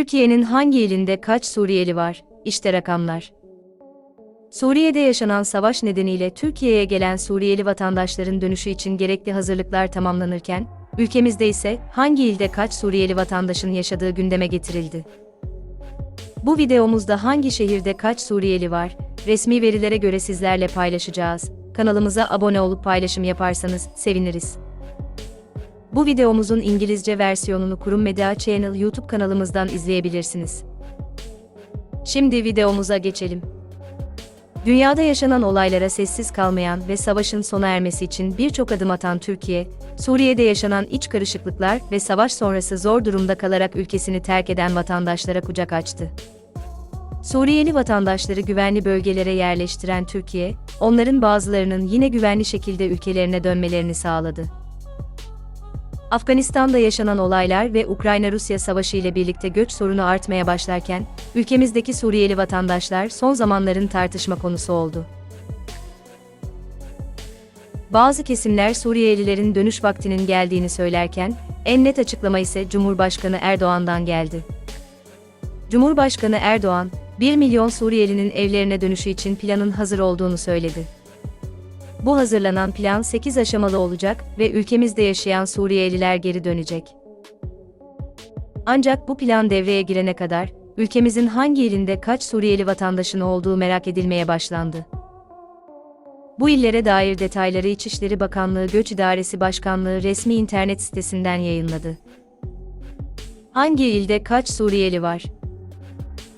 Türkiye'nin hangi ilinde kaç Suriyeli var? İşte rakamlar. Suriye'de yaşanan savaş nedeniyle Türkiye'ye gelen Suriyeli vatandaşların dönüşü için gerekli hazırlıklar tamamlanırken, ülkemizde ise hangi ilde kaç Suriyeli vatandaşın yaşadığı gündeme getirildi. Bu videomuzda hangi şehirde kaç Suriyeli var, resmi verilere göre sizlerle paylaşacağız. Kanalımıza abone olup paylaşım yaparsanız seviniriz. Bu videomuzun İngilizce versiyonunu Kurum Medya Channel YouTube kanalımızdan izleyebilirsiniz. Şimdi videomuza geçelim. Dünyada yaşanan olaylara sessiz kalmayan ve savaşın sona ermesi için birçok adım atan Türkiye, Suriye'de yaşanan iç karışıklıklar ve savaş sonrası zor durumda kalarak ülkesini terk eden vatandaşlara kucak açtı. Suriyeli vatandaşları güvenli bölgelere yerleştiren Türkiye, onların bazılarının yine güvenli şekilde ülkelerine dönmelerini sağladı. Afganistan'da yaşanan olaylar ve Ukrayna-Rusya savaşı ile birlikte göç sorunu artmaya başlarken, ülkemizdeki Suriyeli vatandaşlar son zamanların tartışma konusu oldu. Bazı kesimler Suriyelilerin dönüş vaktinin geldiğini söylerken, en net açıklama ise Cumhurbaşkanı Erdoğan'dan geldi. Cumhurbaşkanı Erdoğan, 1 milyon Suriyelinin evlerine dönüşü için planın hazır olduğunu söyledi. Bu hazırlanan plan 8 aşamalı olacak ve ülkemizde yaşayan Suriyeliler geri dönecek. Ancak bu plan devreye girene kadar ülkemizin hangi ilinde kaç Suriyeli vatandaşın olduğu merak edilmeye başlandı. Bu illere dair detayları İçişleri Bakanlığı Göç İdaresi Başkanlığı resmi internet sitesinden yayınladı. Hangi ilde kaç Suriyeli var?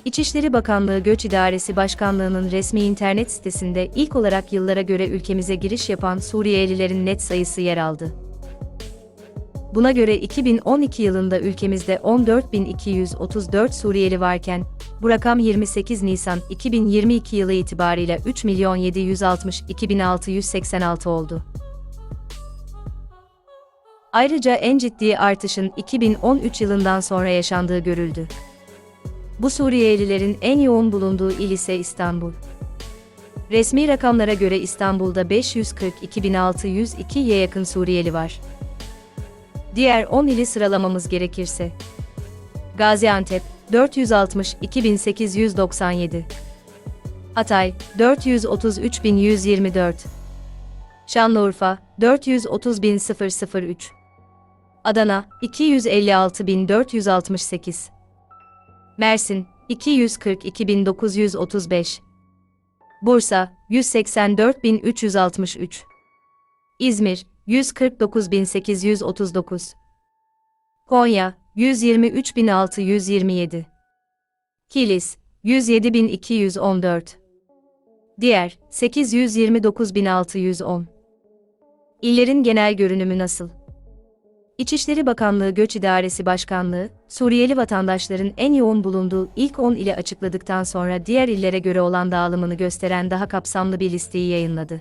İçişleri Bakanlığı Göç İdaresi Başkanlığı'nın resmi internet sitesinde ilk olarak yıllara göre ülkemize giriş yapan Suriyelilerin net sayısı yer aldı. Buna göre 2012 yılında ülkemizde 14.234 Suriyeli varken, bu rakam 28 Nisan 2022 yılı itibarıyla 3.762.686 oldu. Ayrıca en ciddi artışın 2013 yılından sonra yaşandığı görüldü. Bu Suriyelilerin en yoğun bulunduğu il ise İstanbul. Resmi rakamlara göre İstanbul'da 542.602'ye yakın Suriyeli var. Diğer 10 ili sıralamamız gerekirse. Gaziantep 460.897 Hatay 433.124 Şanlıurfa 430.003 Adana 256.468 Mersin 242.935 Bursa 184.363 İzmir 149.839 Konya 123.627 Kilis 107.214 Diğer 829.610 İllerin genel görünümü nasıl? İçişleri Bakanlığı Göç İdaresi Başkanlığı, Suriyeli vatandaşların en yoğun bulunduğu ilk 10 ile açıkladıktan sonra diğer illere göre olan dağılımını gösteren daha kapsamlı bir listeyi yayınladı.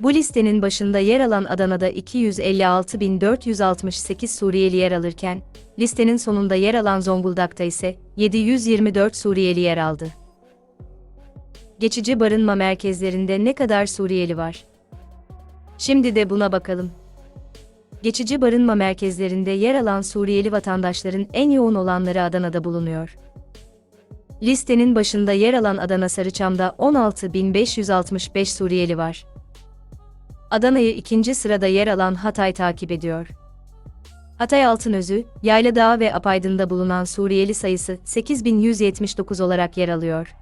Bu listenin başında yer alan Adana'da 256.468 Suriyeli yer alırken, listenin sonunda yer alan Zonguldak'ta ise 724 Suriyeli yer aldı. Geçici barınma merkezlerinde ne kadar Suriyeli var? Şimdi de buna bakalım geçici barınma merkezlerinde yer alan Suriyeli vatandaşların en yoğun olanları Adana'da bulunuyor. Listenin başında yer alan Adana Sarıçam'da 16.565 Suriyeli var. Adana'yı ikinci sırada yer alan Hatay takip ediyor. Hatay Altınözü, Yayladağ ve Apaydın'da bulunan Suriyeli sayısı 8179 olarak yer alıyor.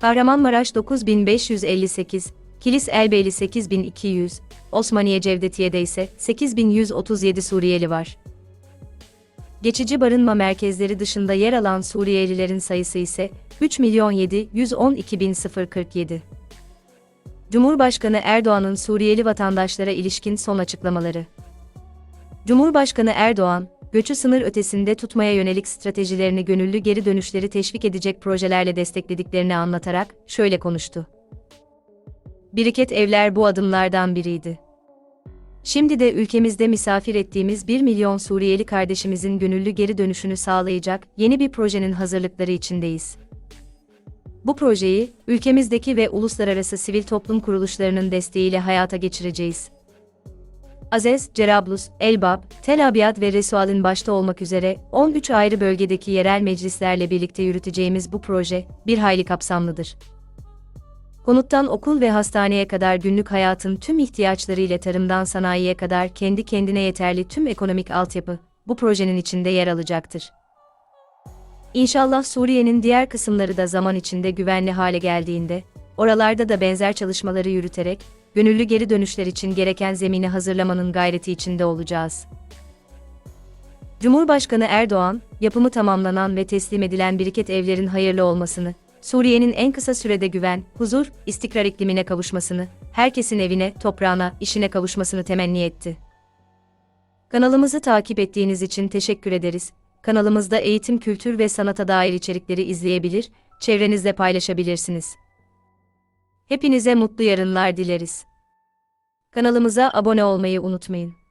Kahramanmaraş 9558, Kilis Elbeyli 8200, Osmaniye Cevdetiye'de ise 8137 Suriyeli var. Geçici barınma merkezleri dışında yer alan Suriyelilerin sayısı ise 3 milyon 712.047. Cumhurbaşkanı Erdoğan'ın Suriyeli vatandaşlara ilişkin son açıklamaları. Cumhurbaşkanı Erdoğan, göçü sınır ötesinde tutmaya yönelik stratejilerini gönüllü geri dönüşleri teşvik edecek projelerle desteklediklerini anlatarak şöyle konuştu. Biriket evler bu adımlardan biriydi. Şimdi de ülkemizde misafir ettiğimiz 1 milyon Suriyeli kardeşimizin gönüllü geri dönüşünü sağlayacak yeni bir projenin hazırlıkları içindeyiz. Bu projeyi ülkemizdeki ve uluslararası sivil toplum kuruluşlarının desteğiyle hayata geçireceğiz. Azez, Cerablus, Elbap, Tel Abyad ve Resual'in başta olmak üzere 13 ayrı bölgedeki yerel meclislerle birlikte yürüteceğimiz bu proje bir hayli kapsamlıdır. Konuttan okul ve hastaneye kadar günlük hayatın tüm ihtiyaçları ile tarımdan sanayiye kadar kendi kendine yeterli tüm ekonomik altyapı bu projenin içinde yer alacaktır. İnşallah Suriye'nin diğer kısımları da zaman içinde güvenli hale geldiğinde, oralarda da benzer çalışmaları yürüterek, gönüllü geri dönüşler için gereken zemini hazırlamanın gayreti içinde olacağız. Cumhurbaşkanı Erdoğan, yapımı tamamlanan ve teslim edilen biriket evlerin hayırlı olmasını, Suriye'nin en kısa sürede güven, huzur, istikrar iklimine kavuşmasını, herkesin evine, toprağına, işine kavuşmasını temenni etti. Kanalımızı takip ettiğiniz için teşekkür ederiz. Kanalımızda eğitim, kültür ve sanata dair içerikleri izleyebilir, çevrenizle paylaşabilirsiniz. Hepinize mutlu yarınlar dileriz. Kanalımıza abone olmayı unutmayın.